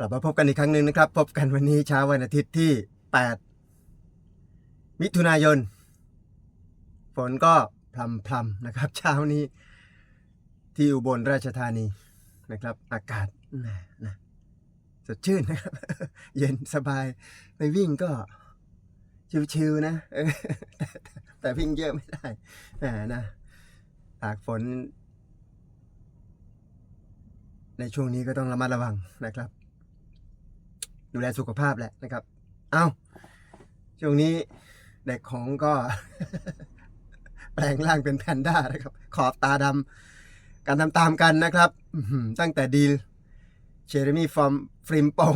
กลับมาพบกันอีกครั้งหนึ่งนะครับ พบกันวันนี้เช้าวันอาทิตย์ที่ 8 มิถุนายน ฝนก็พลำพลำๆนะครับ เช้านี้ที่อุบลราชธานีนะครับ อากาศนะนะสดชื่นนะครับ เย็นสบายไปวิ่งก็ชิวๆนะแต่แต่วิ่งเยอะไม่ได้แหมนะตากฝน ในช่วงนี้ก็ต้องระมัดระวังนะครับ ดูแลสุขภาพแหละนะครับ เอาช่วงนี้เด็กของก็ แปลงร่างเป็นแพนด้านะครับ ขอบตาดำการทำตามกันนะครับตั้งแต่ดีลเชเรมี่ฟอมฟริมปง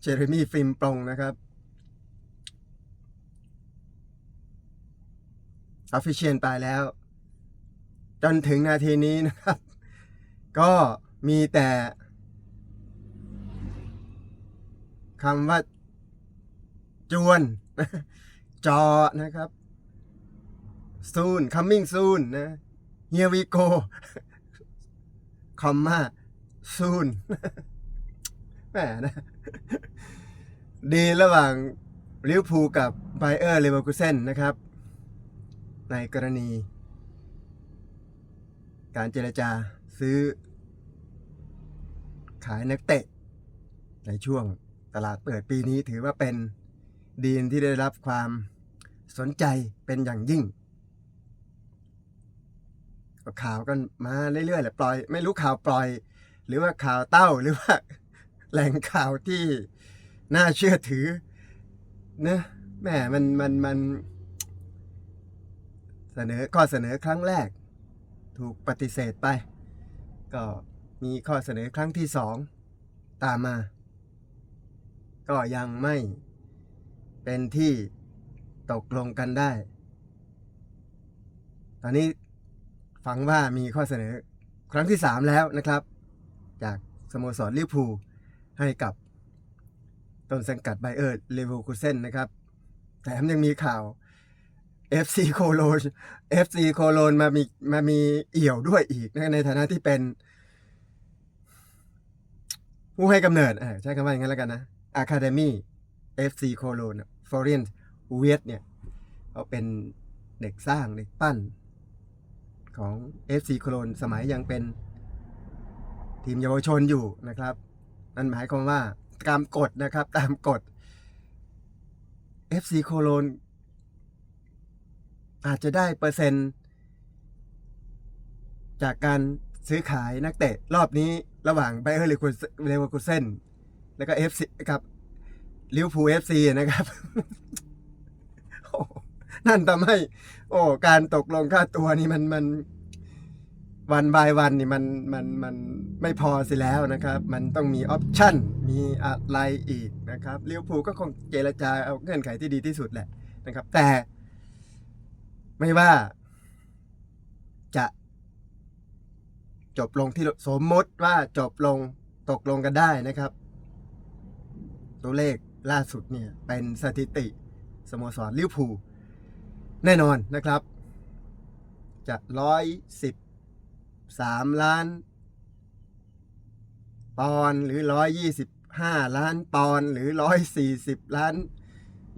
เชเรมี่ฟริมปงนะครับออฟฟิเชียนไปแล้ว จนถึงนาทีนี้นะครับ ก็มีแต่ คำว่า จวน จอนะครับ soon coming soon นะ here we go คอมมา soon แหมนะ ดีระหว่างลิวพูกับไบเออร์เลเวอร์คูเซนนะครับ ในกรณี การเจรจาซื้อขายนักเตะในช่วง ตลาดเปิดปีนี้ถือว่าเป็นดีลที่ได้รับความสนใจเป็นอย่างยิ่งก็ข่าวกันมาเรื่อยๆแหละปล่อย ไม่รู้ข่าวปล่อย หรือว่าข่าวเต้าหรือว่าแหล่งข่าวที่น่าเชื่อถือนะแหมมันมันมันเสนอข้อเสนอครั้งแรก ถูกปฏิเสธไป ก็มีข้อเสนอครั้งที่สองตามมา ก็ยังไม่เป็นที่ตกลงกันได้ ตอนนี้ฟังว่ามีข้อเสนอครั้งที่สามแล้วนะครับ จากสโมสรลิเวอร์พูลให้กับต้นสังกัดไบเออร์เลเวอร์คูเซนนะครับ แถมยังมีข่าว FC โคโลน FC โคโลนมามีมามีเอี่ยวด้วยอีกนะในฐานะที่เป็น ผู้ให้กำเนิดใช้คำว่าอย่างนั้นแล้วกันนะ Academy FC โคโลนฟอร์เรนเวียเนี่ยเขาเป็นเด็กสร้างเด็กปั้นของ FC โคโลนสมัยยังเป็นทีมเยาวชนอยู่นะครับ นั่นหมายความว่าตามกฎนะครับตามกฎ FC โคโลนอาจจะได้เปอร์เซ็นต์ จากการซื้อขายนักเตะรอบนี้ระหว่างไบเออร์เลเวอร์คูเซน แล้วก็ FC กับลิวอร์พูล FC นะครับนั่นทำให้ โอ้ การตกลงค่าตัวนี่มันมันวันบายวันนี่มันมันมันไม่พอสิแล้วนะครับ มันต้องมีออปชั่นมีอะไรอีกนะครับลิวพูก็คงเจรจาเอาเงื่อนไขที่ดีที่สุดแหละนะครับ แต่ไม่ว่าจะจบลงที่สมมติว่าจบลงตกลงกันได้นะครับ ตัวเลขล่าสุดเนี่ยเป็นสถิติสโมสรลิเวอร์พูลแน่นอนนะครับจะร้อยสิบสามล้าน ปอนหรือร้อยยี่สิบห้าล้านปอนหรือร้อยสี่สิบล้าน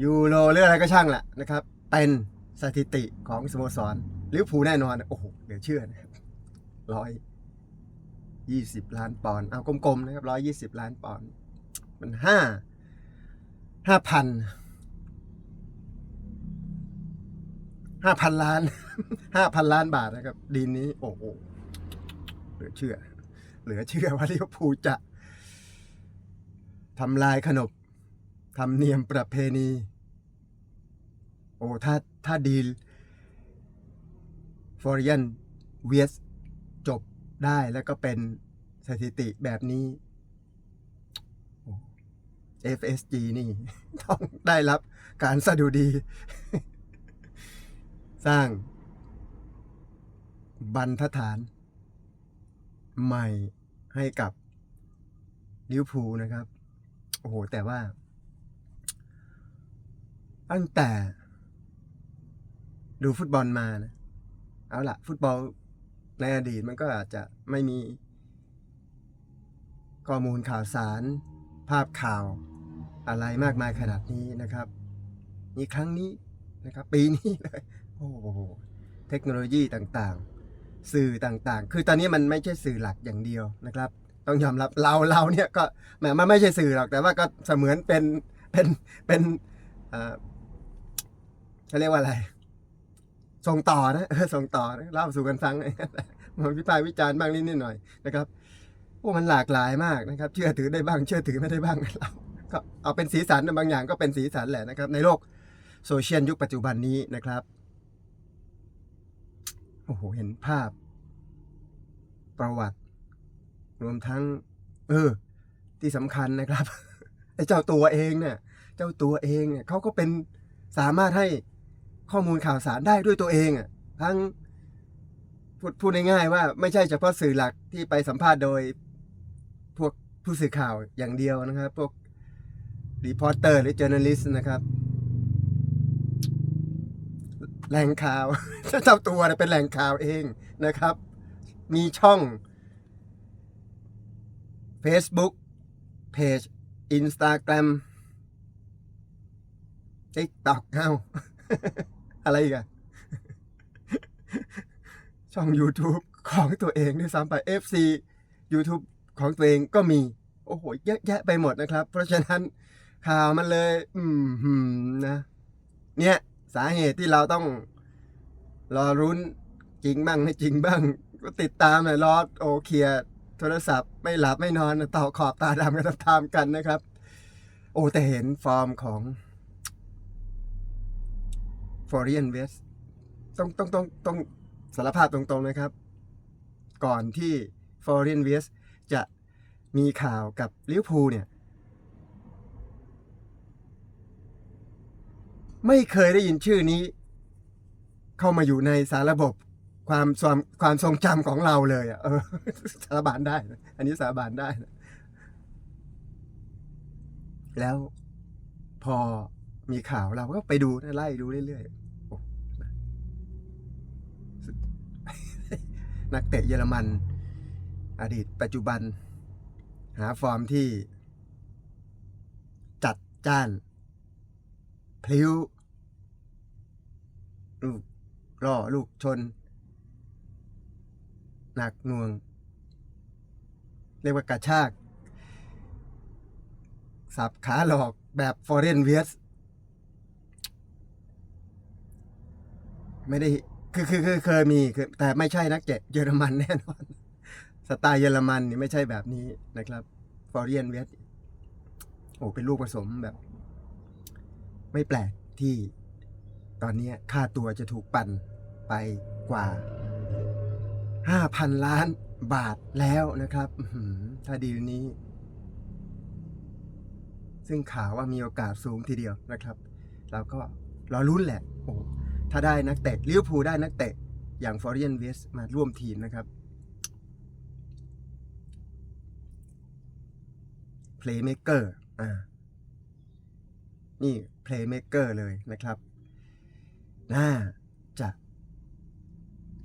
ยูโรหรืออะไรก็ช่างแหละนะครับ เป็นสถิติของสโมสรลิเวอร์พูลแน่นอน โอ้โหเหลือเชื่อนะครับร้อยยี่สิบล้านปอนด์เอากลมๆนะครับร้อยยี่สิบล้านปอนด์มันห้า ห้าพันห้าพันล้านห้าพันล้านบาทนะครับ ดีนนี้ โอ้โหเหลือเชื่อ เหลือเชื่อว่าลิเวอร์พูลจะทำลายขนบธรรมเนียมประเพณี โอ้ถ้าถ้าดีลฟอริยันเวียสจบได้แล้วก็เป็นสถิติแบบนี้ FSG นี่ ต้องได้รับการสะดุดี สร้าง บรรทัดฐาน ใหม่ให้กับลิเวอร์พูลนะครับ โอ้โห แต่ว่า ตั้งแต่ดูฟุตบอลมานะ เอาละฟุตบอลในอดีตมันก็อาจจะไม่มีข้อมูลข่าวสาร ภาพข่าว อะไรมากมายขนาดนี้นะครับนี่ครั้งนี้นะครับปีนี้เลยโอ้โหเทคโนโลยีต่างๆ สื่อต่างๆ คือตอนนี้มันไม่ใช่สื่อหลักอย่างเดียวนะครับ ต้องยอมรับเราเราเนี่ยก็แหมมันไม่ใช่สื่อหรอกแต่ว่าก็เสมือนเป็นเป็นเป็นเอ่อเขาเรียกว่าอะไร ส่งต่อนะส่งต่อนะเล่าสู่กันฟังมันวิพากษ์วิจารณ์บ้างนิดนิดหน่อยนะครับโอ้มันหลากหลายมากนะครับ เชื่อถือได้บ้าง เชื่อถือไม่ได้บ้างเรา ก็เอาเป็นสีสันบางอย่างก็เป็นสีสันแหละนะครับ ในโลกโซเชียลยุคปัจจุบันนี้นะครับโอ้โหเห็นภาพ ประวัติ รวมทั้ง เออ ที่สำคัญนะครับไอ้เจ้าตัวเองเนี่ย เจ้าตัวเองเนี่ยเขาก็เป็นสามารถให้ข้อมูลข่าวสารได้ด้วยตัวเองอะทั้งพูดพูดง่ายๆว่าไม่ใช่เฉพาะสื่อหลักที่ไปสัมภาษณ์โดย พวกผู้สื่อข่าวอย่างเดียวนะครับ พวก รีพอร์เตอร์หรือเจอร์นัลิสต์นะครับแหล่งข่าวเจ้าตัวเป็นแหล่งข่าวเองนะครับ มีช่อง Facebook Page Instagram TikTok เอ้าอะไรอีกอะช่อง YouTube ของตัวเองด้วยซ้ำไป FC YouTube ของตัวเองก็มี โอ้โห เยอะแยะไปหมดนะครับ เพราะฉะนั้น ข่าวมันเลย อืมหืมนะเนี่ยสาเหตุที่เราต้องรอรุ้นจริงบ้างไม่จริงบ้าง ก็ติดตามเลยรอโอเคียโทรศัพท์ไม่หลับไม่นอนต่อขอบตาดำกันตามกันนะครับ โอ้แต่เห็นฟอร์มของ Foreign West ต้องต้องต้องต้องสารภาพตรงๆนะครับ ก่อนที่ Foreign West จะมีข่าวกับลิเวอร์พูลเนี่ย ไม่เคยได้ยินชื่อนี้ เข้ามาอยู่ในสารระบบความความความทรงจำของเราเลยอะ่ะเออสาบานได้นะอันนี้สาบานได้นะแล้วพอมีข่าวเราก็ไปดูไล่ดูเรื่อยๆนักเตะเยอรมัน อดีตปัจจุบัน หาฟอร์มที่ จัดจ้าน พลิ้ว ลูกล่อลูกชน หนักหน่วง เรียกว่ากระชาก สับขาหลอกแบบฟอร์เรนเวสไม่ได้คือคือคือเคยมีคือแต่ไม่ใช่นักเตะเยอรมันแน่นอน สไตล์เยอรมันนี่ไม่ใช่แบบนี้นะครับ ฟอร์เรียนเวสโอ้เป็นลูกผสมแบบ ไม่แปลกที่ ตอนนี้ค่าตัวจะถูกปั่นไปกว่า 5,000 ล้านบาทแล้วนะครับ ถ้าดีลนี้ ซึ่งข่าวว่ามีโอกาสสูงทีเดียวนะครับ เราก็รอลุ้นแหละ โอ้ถ้าได้นักเตะลิเวอร์พูลได้นักเตะ อย่างฟอร์เรียนเวสมาร่วมทีมนะครับ Playmaker อ่านี่ Playmaker เลยนะครับ น่าจะ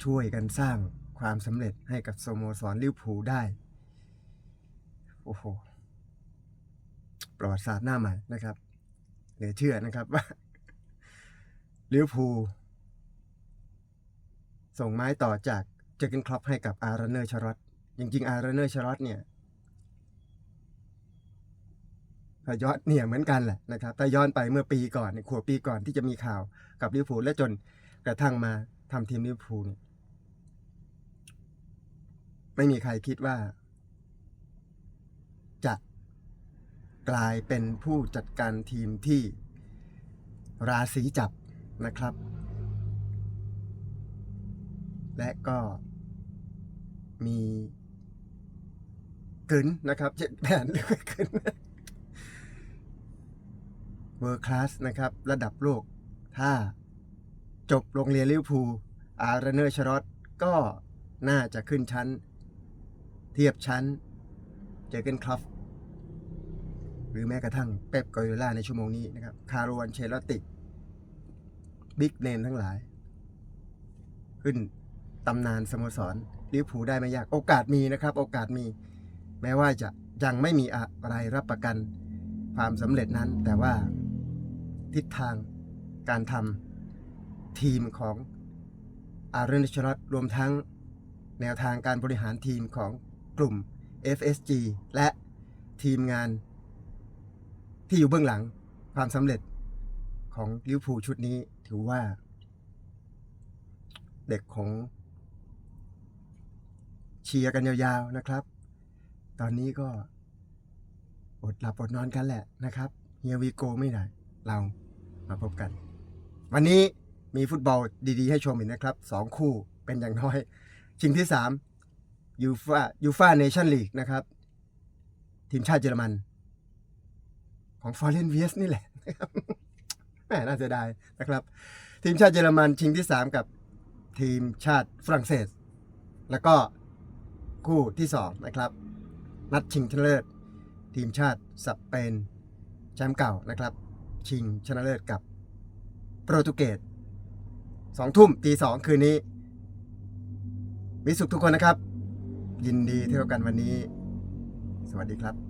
ช่วยกันสร้างความสำเร็จให้กับสโมสรลิเวอร์พูลได้ โอ้โห ประวัติศาสตร์หน้าใหม่นะครับ เหลือเชื่อนะครับว่าลิเวอร์พูลส่งไม้ต่อจากเจอร์เกนคลอปให้กับอาร์เรเนอร์ชารอตจริงๆอาร์เรเนอร์ชารอตเนี่ยก็ ย้อนเนี่ยเหมือนกันแหละนะครับถ้าย้อนไปเมื่อปีก่อนเนี่ยขวบปีก่อนที่จะมีข่าวกับลิเวอร์พูลและจนกระทั่งมาทำทีมลิเวอร์พูลไม่มีใครคิดว่า จะกลายเป็นผู้จัดการทีมที่ราศีจับนะครับ และก็มีกึนนะครับเจ็ดแผนหรือกึน เวอร์คลาสนะครับระดับโลก ถ้าจบโรงเรียนลิเวอร์พูลอาร์เรเนอร์ชรอตก็น่าจะขึ้นชั้น เทียบชั้น เจอเกนคลอฟหรือแม้กระทั่งเป๊ปกอริล่าในชั่วโมงนี้นะครับ คาร์โรวันเชลติกบิ๊กเนมทั้งหลาย ขึ้นตำนานสโมสรลิเวอร์พูลได้ไม่ยากโอกาสมีนะครับ โอกาสมี แม้ว่าจะยังไม่มีอะไรรับประกันความสำเร็จนั้นแต่ว่า ทิศทางการทำทีมของอาร์เรนชรัตรวมทั้งแนวทางการบริหารทีมของกลุ่ม FSG และทีมงานที่อยู่เบื้องหลังความสำเร็จของลิวพูชุดนี้ถือว่า เด็กของเชียร์กันยาวๆนะครับ ตอนนี้ก็อดหลับอดนอนกันแหละนะครับเฮียวีโกไม่ได้ เรามาพบกัน วันนี้มีฟุตบอลดีๆ ให้ชมอีกนะครับสองคู่เป็นอย่างน้อย ชิงที่สามยูฟายูฟาเนชั่นลีกนะครับ ทีมชาติเยอรมัน ของฟอร์เรนเวียสนี่แหละนะครับแหมน่าเสียดายนะครับ ทีมชาติเยอรมันชิงที่สามกับทีมชาติฝรั่งเศส แล้วก็คู่ที่สองนะครับ นัดชิงชนะเลิศทีมชาติสเปนแชมป์เก่านะครับ ชิงชนะเลิศกับโปรตุเกสสองทุ่มตีสองคืนนี้ มีสุขทุกคนนะครับ ยินดีเที่ยวกันวันนี้ สวัสดีครับ